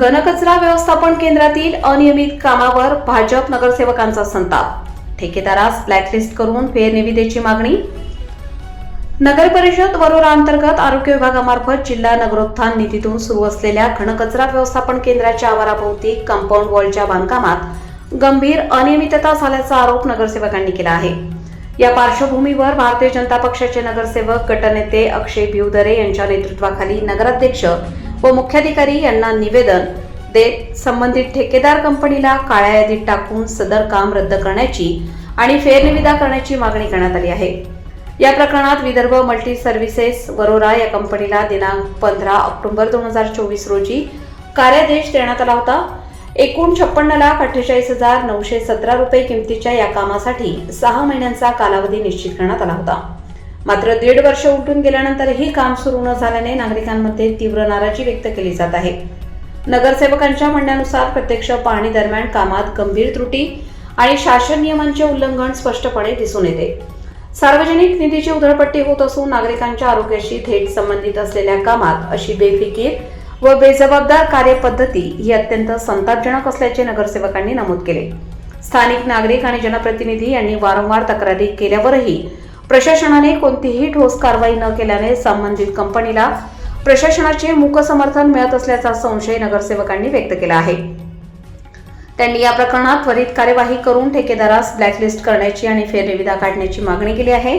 घनकचरा व्यवस्थापन केंद्रातील अनियमित कामावर भाजप नगरसेवकांचा संताप. ठेकेदारास ब्लॅकलिस्ट करून फेरनिविदेची मागणी. नगर परिषद वरोरा अंतर्गत आरोग्य विभागामार्फत जिल्हा नगरोत्थान निधीतून सुरू असलेल्या घनकचरा व्यवस्थापन केंद्राच्या आवाराभोवती कंपाऊंड वॉलच्या बांधकामात गंभीर अनियमितता झाल्याचा आरोप नगरसेवकांनी केला आहे. या पार्श्वभूमीवर भारतीय जनता पक्षाचे नगरसेवक गटनेते अक्षय भिवदरे यांच्या नेतृत्वाखाली नगराध्यक्ष व मुख्याधिकारी यांना निवेदन. देत संबंधित ठेकेदार कंपनीला काळ्या यादीत टाकून सदर काम रद्द करण्याची आणि फेरनिविदा करण्याची मागणी करण्यात आली आहे. या प्रकरणात विदर्भ मल्टी सर्व्हिसेस वरोरा या कंपनीला दिनांक पंधरा ऑक्टोबर दोन हजार चोवीस रोजी कार्यादेश देण्यात आला होता. एकूण छप्पन्न लाख अठ्ठेचाळीस हजार नऊशे सतरा रुपये किमतीच्या या कामासाठी सहा महिन्यांचा कालावधी निश्चित करण्यात आला होता. मात्र दीड वर्ष उलटून गेल्यानंतरही काम सुरू न झाल्याने नागरिकांमध्ये तीव्र नाराजी व्यक्त केली जात आहे. नगरसेवकांच्या म्हणण्यानुसार प्रत्यक्ष पाहणी दरम्यान कामात गंभीर त्रुटी आणि शासन नियमांचे उल्लंघन स्पष्टपणे दिसून येते. सार्वजनिक निधीची उधळपट्टी होत असून नागरिकांच्या आरोग्याशी थेट संबंधित असलेल्या कामात अशी बेफिकीर व बेजबाबदार कार्यपद्धती ही अत्यंत संतापजनक असल्याचे नगरसेवकांनी नमूद केले. स्थानिक नागरिक आणि जनप्रतिनिधी यांनी वारंवार तक्रारी केल्यावरही प्रशासनाने कोणतीही ठोस कारवाई न केल्याने संबंधित कंपनीला प्रशासनाचे मूक समर्थन मिळत असल्याचा संशय नगरसेवकांनी व्यक्त केला आहे. त्यांनी या प्रकरणात त्वरित कार्यवाही करून ठेकेदारास ब्लॅकलिस्ट करण्याची आणि फेरनिविदा काढण्याची मागणी केली आहे.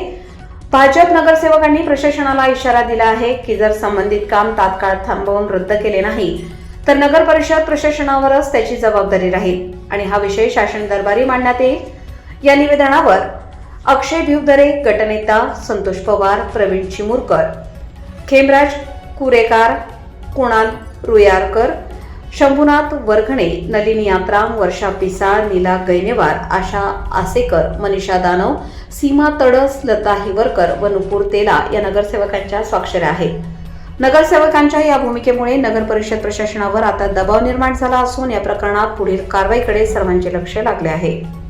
भाजप नगरसेवकांनी प्रशासनाला इशारा दिला आहे की जर संबंधित काम तात्काळ थांबवून रद्द केले नाही तर नगर परिषद प्रशासनावरच त्याची जबाबदारी राहील आणि हा विषय शासन दरबारी मांडण्यात येईल. या निवेदनावर अक्षय भिवदरे गटनेता संतोष पवार प्रवीण चिमूरकर. खेमराज कुरेकार कुणाल रुयारकर शंभुनाथ वरखणे नलिनी यात्राम वर्षा पिसाळ नीला गैनेवार आशा आसेकर मनीषा दानव सीमा तडस लता हिवरकर व नुपूर तेला या नगरसेवकांच्या स्वाक्षऱ्या आहेत. नगरसेवकांच्या या भूमिकेमुळे नगर परिषद प्रशासनावर आता दबाव निर्माण झाला असून या प्रकरणात पुढील कारवाईकडे सर्वांचे लक्ष लागले आहे.